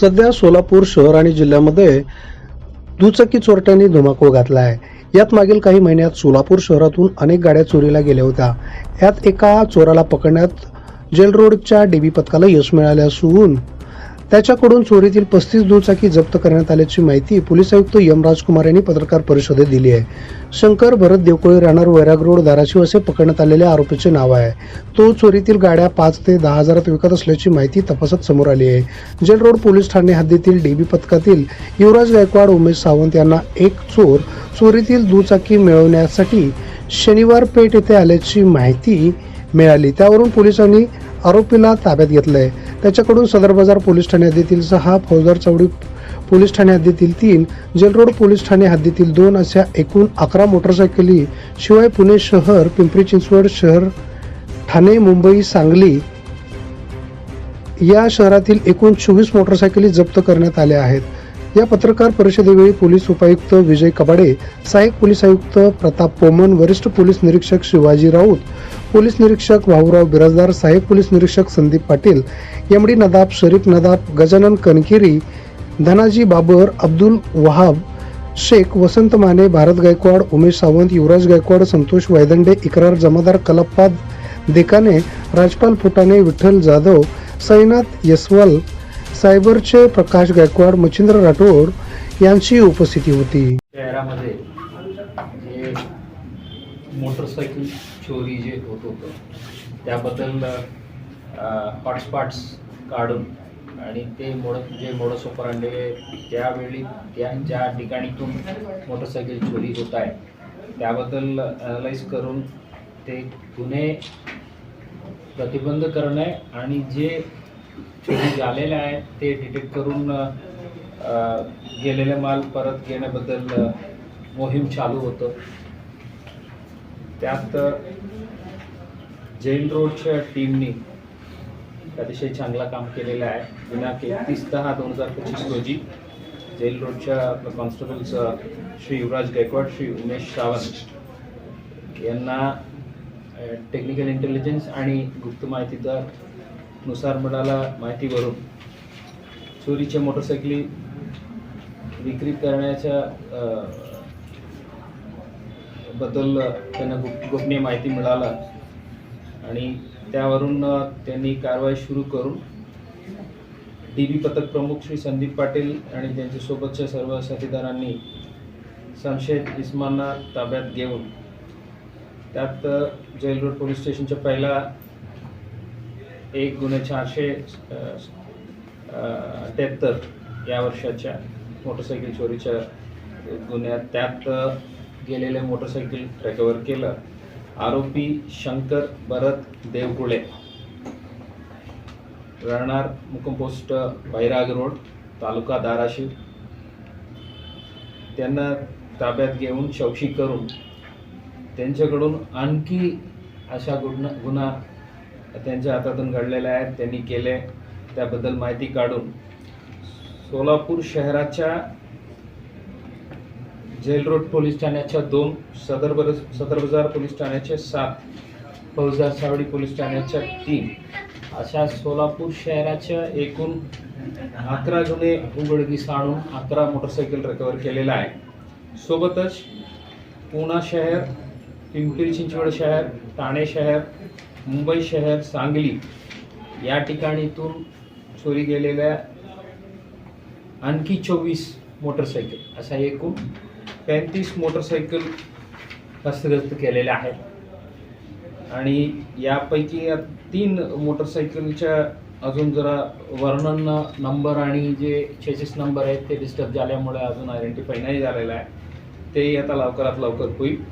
सध्या सोलापूर शहर आणि जिल्ह्यामध्ये दुचाकी चोरट्यांनी धुमाकूळ घातला आहे. यात मागील काही महिन्यात सोलापूर शहरातून अनेक गाड्या चोरीला गेल्या होत्या. यात एका चोराला पकडण्यात जेल रोडच्या डीबी पथकाला यश मिळाले असून त्याच्याकडून चोरीतील पस्तीस दुचाकी जप्त करण्यात आल्याची माहिती पोलीस आयुक्त यम राजकुमार यांनी पत्रकार परिषदेत दिली आहे. शंकर भरत देवकोळी राहणार वैराग रोड धाराशिव असे पकडण्यात आलेल्या आरोपीचे नाव आहे. तो चोरीतील गाड्या पाच ते दहा हजारात विकत असल्याची माहिती तपासात समोर आली आहे. जेल रोड पोलीस ठाणे हद्दीतील डीबी पथकातील युवराज गायकवाड उमेश सावंत यांना एक चोर चोरीतील दुचाकी मिळवण्यासाठी शनिवार पेठ येथे आल्याची माहिती मिळाली. त्यावरून पोलिसांनी आरोपीला ताब्यात घेतलं आहे त्याच्याकडून सदर बाजार पोलीस ठाणे हद्दीतील सहा फौजदार चौडी पोलीस ठाणे हद्दीतील तीन जेलरोड पोलीस ठाणे हद्दीतील दोन अशा एकूण अकरा मोटरसायकली शिवाय पुणे शहर पिंपरी चिंचवड शहर ठाणे मुंबई सांगली या शहरातील एकूण चोवीस मोटरसायकली जप्त करण्यात आल्या आहेत. या पत्रकार परिषदेवेळी पोलीस उपायुक्त विजय कबाडे सहाय्यक पोलीस आयुक्त प्रताप पोमन वरिष्ठ पोलीस निरीक्षक शिवाजी राऊत पोलीस निरीक्षक भाऊराव बिराजदार सहाय्यक पोलीस निरीक्षक संदीप पाटील एमडी नदाब शरीफ नदाब गजानन कनकिरी धनाजी बाबर अब्दुल वहाब शेख वसंत माने भारत गायकवाड उमेश सावंत युवराज गायकवाड संतोष वायदंडे इकरार जमादार कलप्पा देकाने राजपाल फुटाणे विठ्ठल जाधव साईनाथ यस्वाल सायबरचे प्रकाश गायकवाड मच्छिंद्र राठोड यांची उपस्थिती होती. शहरामध्ये मोटरसायकल चोरी जे होत होतं त्याबद्दल हॉटस्पॉट्स काढून आणि ते मोड जे मोडस ऑपरांडे त्यावेळी त्या ज्या ठिकाणीतून मोटरसायकल चोरी होत आहे त्याबद्दल अनालाइज करून ते गुन्हे प्रतिबंध करणे आणि जे चोरी झालेले आहे ते डिटेक्ट करून गेलेला गेलेले माल परत घेण्याबद्दल मोहीम चालू होतं. त्यात जैन जेल रोडच्या टीमनी अतिशय चांगला काम केलेलं आहे. दिनांक एकतीस दहा दोन हजार पंचवीस रोजी जेल रोडच्या कॉन्स्टेबल्स श्री युवराज गायकवाड श्री उमेश सावंत यांना टेक्निकल इंटेलिजन्स आणि गुप्त माहितीचा नुसार मिळाला माहितीवरून चोरीच्या मोटरसायकली विक्री करण्याच्या बद्दल त्यांना गुप गोपनीय माहिती मिळाला. आणि त्यावरून त्यांनी कारवाई सुरू करून डी बी पथक प्रमुख श्री संदीप पाटील आणि त्यांच्यासोबतच्या सर्व साथीदारांनी संशयित इस्मांना ताब्यात घेऊन त्यात जेल रोड पोलीस स्टेशनच्या पहिला एक गुन्हे चारशे अठ्याहत्तर या वर्षाच्या मोटरसायकल चोरीच्या गुन्ह्यात त्यात गेलेले मोटरसायकल रेकवर केलं. आरोपी शंकर भरत देवकुळे. राहणार मुकमपोस्ट पोस्ट बैराग रोड तालुका धाराशिव. त्यांना ताब्यात घेऊन चौकशी करून त्यांच्याकडून आणखी अशा गुन्हा गुन्हा त्यांच्या हातातून घडलेल्या आहेत त्यांनी केले. त्याबद्दल माहिती काढून सोलापूर शहराच्या जेल रोड पोलीस ठाण्याच्या दोन सदर बर सदर बाजार पोलीस ठाण्याच्या सात फौजदार सावडी पोलीस ठाण्याच्या तीन. अशा सोलापूर शहराच्या एकूण अकरा गुन्हे उघडकीस आणून अकरा मोटरसायकल रिकवर केलेला आहे. सोबतच पुणा शहर पिंपरी चिंचवड शहर ठाणे शहर मुंबई शहर सांगली या ठिकाणीतून चोरी गेलेल्या आणखी चोवीस मोटरसायकल असा एकूण पैंतीस मोटरसायकल हस्तगस्त केलेल्या आहेत. आणि यापैकी या तीन मोटरसायकलच्या अजून जरा वर्णन नंबर आणि जे चेसिस नंबर आहेत ते डिस्टर्ब झाल्यामुळे अजून आयडेंटिफाय नाही झालेलं आहे. ते आता लवकरात लवकर होईल.